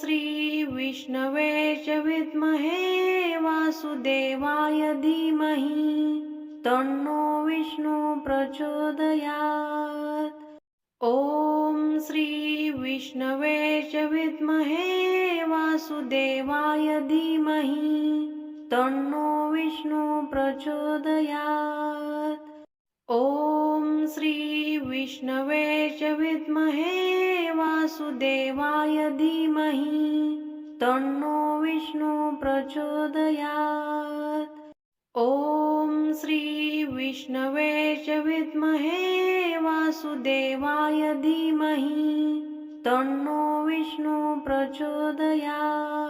श्री विष्णवे च विद्महे वासुदेवाय धीमहि तन्नो विष्णु प्रचोदयात्। ॐ श्री विष्णवे च विद्महे वासुदेवाय धीमहि तन्नो विष्णु प्रचोदयात्। ॐ श्री विष्णवे विद्महे वासुदेवाय धीमहि तन्नो विष्णु प्रचोदयात्। ॐ श्री विष्णवे विद्महे वासुदेवाय धीमहि तन्नो विष्णु प्रचोदयात्।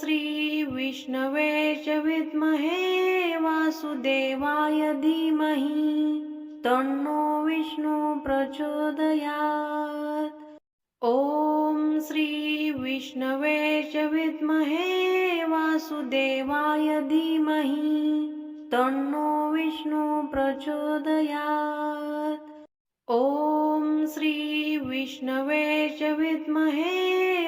श्री विष्णवे च विद्महे वासुदेवाय धीमहि तन्नो विष्णु प्रचोदयात्। ॐ श्री विष्णवे च विद्महे वासुदेवाय धीमहि तन्नो विष्णु प्रचोदयात्। ॐ श्री विष्णवे च विद्महे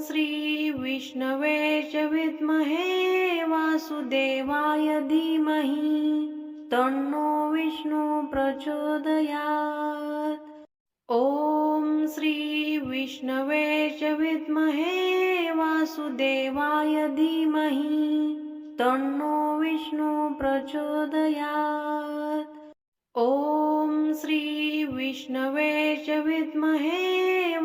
श्री विष्णवे च विद्महे वासुदेवाय धीमहि तन्नो विष्णु प्रचोदयात्। ॐ श्री विष्णवे च विद्महे वासुदेवाय धीमहि तन्नो विष्णु प्रचोदयात्। ॐ श्री विष्णवे च विद्महे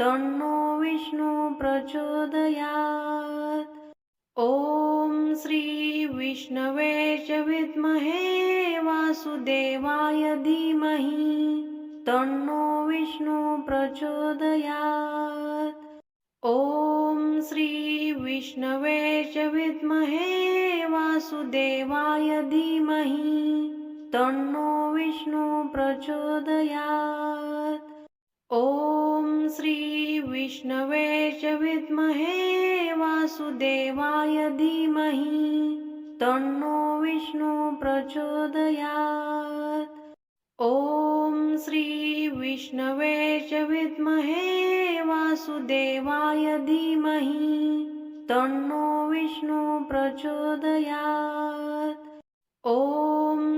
तन्नो विष्णु प्रचोदयात्। ॐ श्री विष्णवे च विद्महे वासुदेवाय धीमहि तन्नो विष्णु प्रचोदयात्। ॐ श्री विष्णवे च विद्महे वासुदेवाय धीमहि तन्नो विष्णु प्रचोदयात्। ॐ श्री विष्णवे च विद्महे वासुदेवाय धीमहि तन्नो विष्णु प्रचोदयात्। ॐ श्री विष्णवे च विद्महे वासुदेवाय धीमहि तन्नो विष्णु प्रचोदयात्। ॐ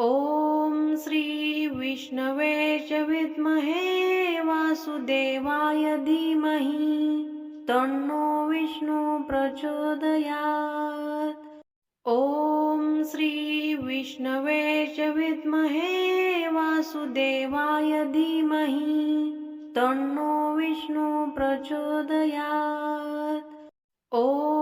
ॐ श्री विष्णवे च विद्महे वासुदेवाय धीमहि तन्नो विष्णु प्रचोदयात्। ॐ श्री विष्णवे च विद्महे वासुदेवाय धीमहि तन्नो विष्णु प्रचोदयात्। ॐ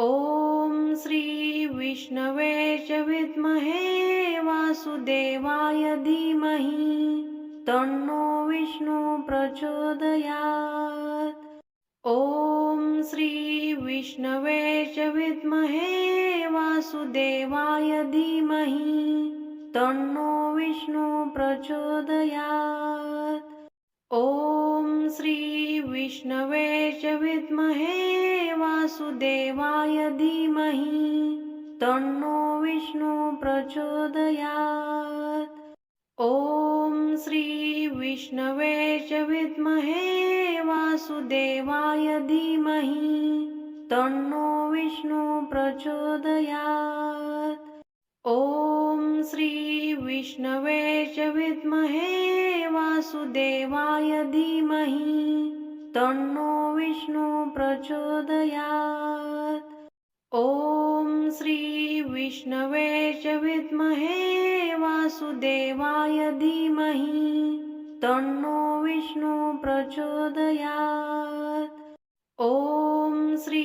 ॐ श्री विष्णवे च विद्महे वासुदेवाय धीमहि तन्नो विष्णु प्रचोदयात्। ॐ श्री विष्णवे च विद्महे वासुदेवाय धीमहि तन्नो विष्णु प्रचोदयात्। ॐ श्री विष्णवे च विद्महे वासुदेवाय धीमहि तन्नो विष्णु प्रचोदयात्। ॐ श्री विष्णवे च विद्महे वासुदेवाय धीमहि तन्नो विष्णु प्रचोदयात्। ॐ श्री विष्णवे च विद्महे वासुदेवाय धीमहि तन्नो विष्णु प्रचोदयात्। ॐ श्री विष्णवे च विद्महे वासुदेवाय धीमहि तन्नो विष्णु प्रचोदयात्। ॐ श्री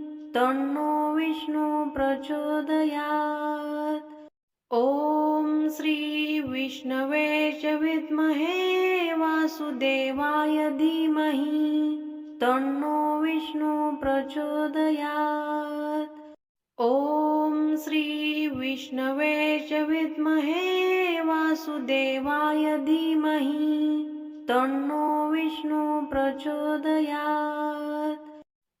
तन्नो विष्णु प्रचोदयात्। ॐ श्री विष्णवे च विद्महे वासुदेवाय धीमहि। तन्नो विष्णु प्रचोदयात्। ॐ श्री विष्णवे च विद्महे वासुदेवाय धीमहि। तन्नो विष्णु प्रचोदयात्।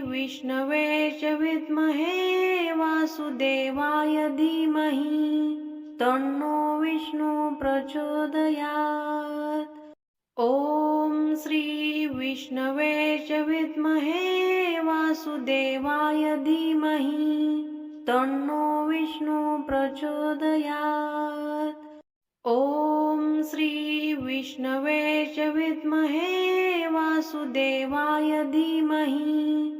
विष्णवे च विद्महे वासुदेवाय धीमहि तन्नो विष्णु प्रचोदयात्। ॐ श्री विष्णवे च विद्महे वासुदेवाय धीमहि तन्नो विष्णु प्रचोदयात्। ॐ श्री विष्णवे च विद्महे वासुदेवाय धीमहि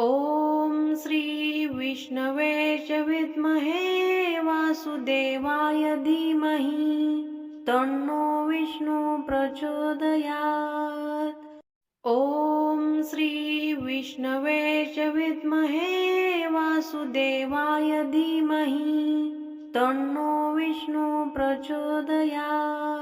ॐ श्री विष्णवे च विद्महे वासुदेवाय धीमहि तन्नो विष्णु प्रचोदयात्। ॐ श्री विष्णवे च विद्महे वासुदेवाय धीमहि तन्नो विष्णु प्रचोदयात्।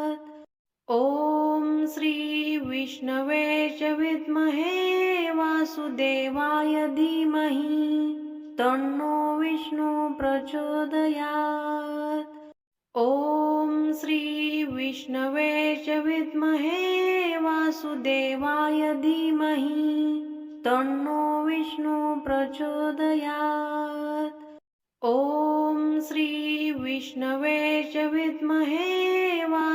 ॐ श्री विष्णवे विद्महे वासुदेवाय धीमहि तन्नो विष्णु प्रचोदयात्। ॐ श्री विष्णवे विद्महे वासुदेवाय धीमहि तन्नो विष्णु प्रचोदयात्। ॐ श्री विष्णवे विद्महे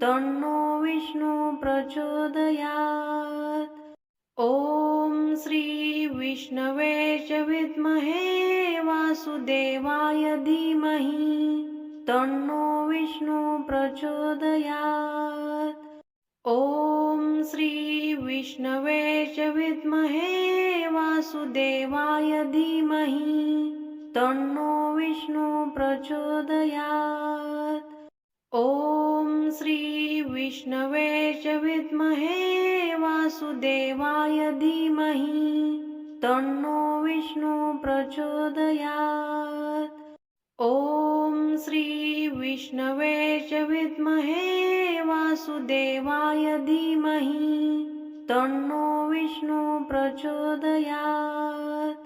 तन्नो विष्णु प्रचोदयात्। ॐ श्री विष्णवे च विद्महे वासुदेवाय धीमहि। तन्नो विष्णु प्रचोदयात्। ॐ श्री विष्णवे च विद्महे वासुदेवाय धीमहि। तन्नो विष्णु प्रचोदयात्। ॐ श्री विष्णवे च विद्महे वासुदेवाय धीमहि तन्नो विष्णु प्रचोदयात्। ॐ श्री विष्णवे च विद्महे वासुदेवाय धीमहि तन्नो विष्णु प्रचोदयात्।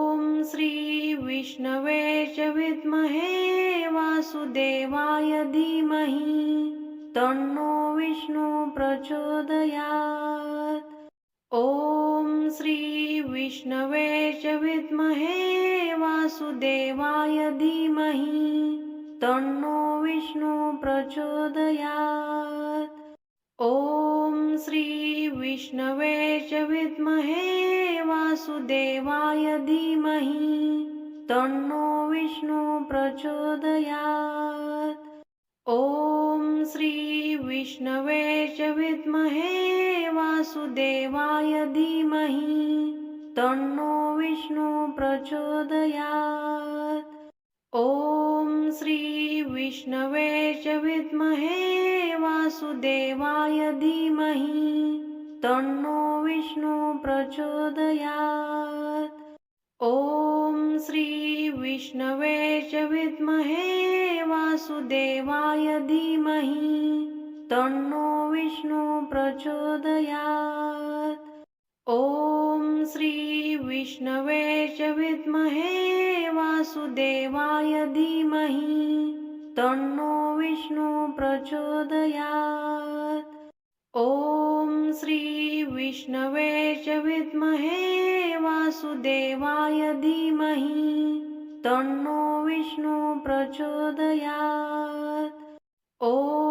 श्री विष्णवे च विद्महे वासुदेवाय धीमहि तन्नो विष्णु प्रचोदयात्। ॐ श्री विष्णवे च विद्महे वासुदेवाय धीमहि तन्नो विष्णु प्रचोदयात्। ॐ श्री विष्णवे च विद्महे वासुदेवाय धीमहि तन्नो विष्णु प्रचोदयात्। ॐ श्री विष्णवे च विद्महे वासुदेवाय धीमहि तन्नो विष्णु प्रचोदयात्। ॐ श्री विष्णवे च विद्महे वासुदेवाय धीमहि तन्नो विष्णु प्रचोदयात्। ॐ श्री विष्णवे च विद्महे वासुदेवाय धीमहि तन्नो विष्णु प्रचोदयात्। ॐ श्री विष्णवे च विद्महे वासुदेवाय धीमहि तन्नो विष्णु प्रचोदयात्। ॐ श्री विष्णवे च विद्महे वासुदेवाय धीमहि तन्नो विष्णु प्रचोदयात्। ॐ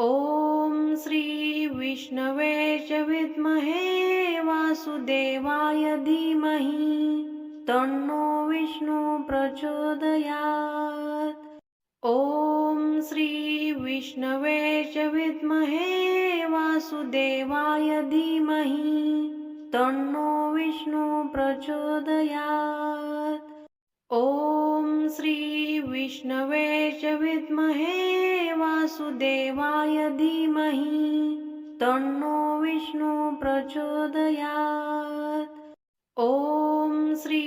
ॐ श्री विष्णवे च विद्महे वासुदेवाय धीमहि तन्नो विष्णु प्रचोदयात्। ॐ श्री विष्णवे च विद्महे वासुदेवाय धीमहि तन्नो विष्णु प्रचोदयात्। ॐ श्री विष्णवे च विद्महे वासुदेवाय धीमहि तन्नो विष्णु प्रचोदयात्। ॐ श्री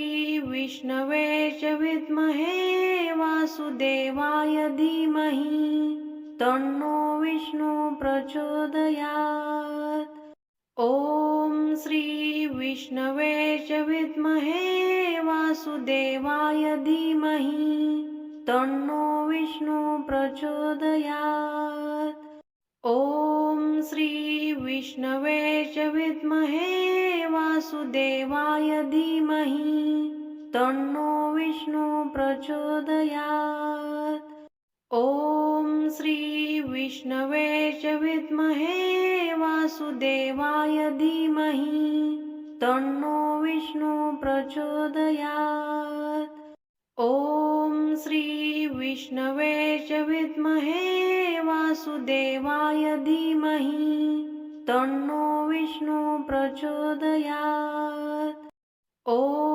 विष्णवे च विद्महे वासुदेवाय धीमहि तन्नो विष्णु प्रचोदयात्। ॐ श्री विष्णवे च विद्महे वासुदेवाय धीमहि तन्नो विष्णु प्रचोदयात्। ॐ श्री विष्णवे च विद्महे वासुदेवाय धीमहि तन्नो विष्णु प्रचोदयात्। ॐ श्री विष्णवे च विद्महे वासुदेवाय धीमहि तन्नो विष्णु प्रचोदयात्। ॐ श्री विष्णवे च विद्महे वासुदेवाय धीमहि तन्नो विष्णु प्रचोदयात्। ॐ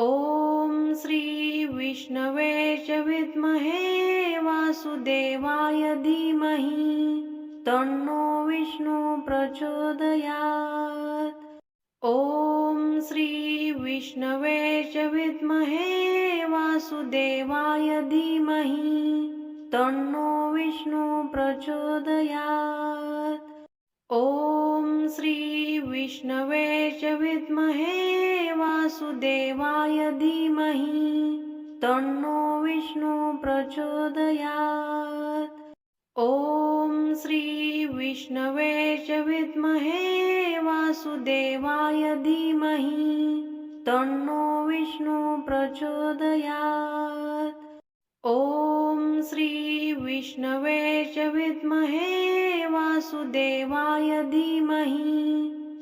ॐ श्री विष्णवे च विद्महे वासुदेवाय धीमहि तन्नो विष्णु प्रचोदयात्। ॐ श्री विष्णवे च विद्महे वासुदेवाय धीमहि तन्नो विष्णु प्रचोदयात्। ॐ श्री विष्णवे च विद्महे वासुदेवाय धीमहि तन्नो विष्णु प्रचोदयात्। ॐ श्रीविष्णवे च विद्महे वासुदेवाय धीमहि तन्नो विष्णु प्रचोदयात्। ॐ श्रीविष्णवे च विद्महे वासुदेवाय धीमहि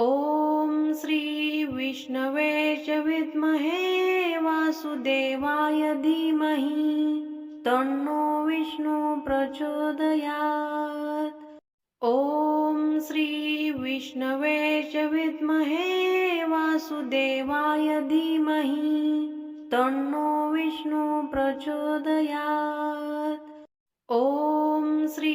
ॐ श्री विष्णवे च विद्महे वासुदेवाय धीमहि तन्नो विष्णु प्रचोदयात्। ॐ श्री विष्णवे च विद्महे वासुदेवाय धीमहि तन्नो विष्णु प्रचोदयात्। ॐ श्री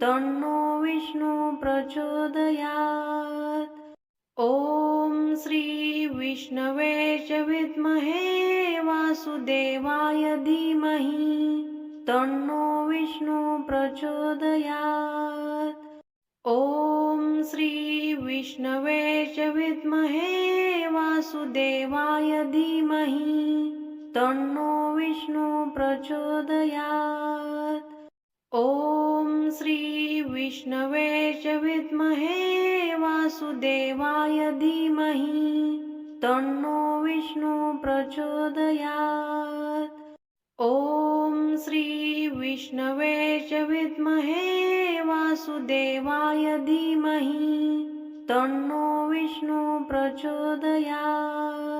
तन्नो विष्णु प्रचोदयात्। ॐ श्री विष्णवे च विद्महे वासुदेवाय धीमहि। तन्नो विष्णु प्रचोदयात्। ॐ श्री विष्णवे च विद्महे वासुदेवाय धीमहि। तन्नो विष्णु प्रचोदयात्। ॐ श्री विष्णवे च विद्महे वासुदेवाय धीमहि तन्नो विष्णु प्रचोदयात्। ॐ श्री विष्णवे च विद्महे वासुदेवाय धीमहि तन्नो विष्णु प्रचोदयात्।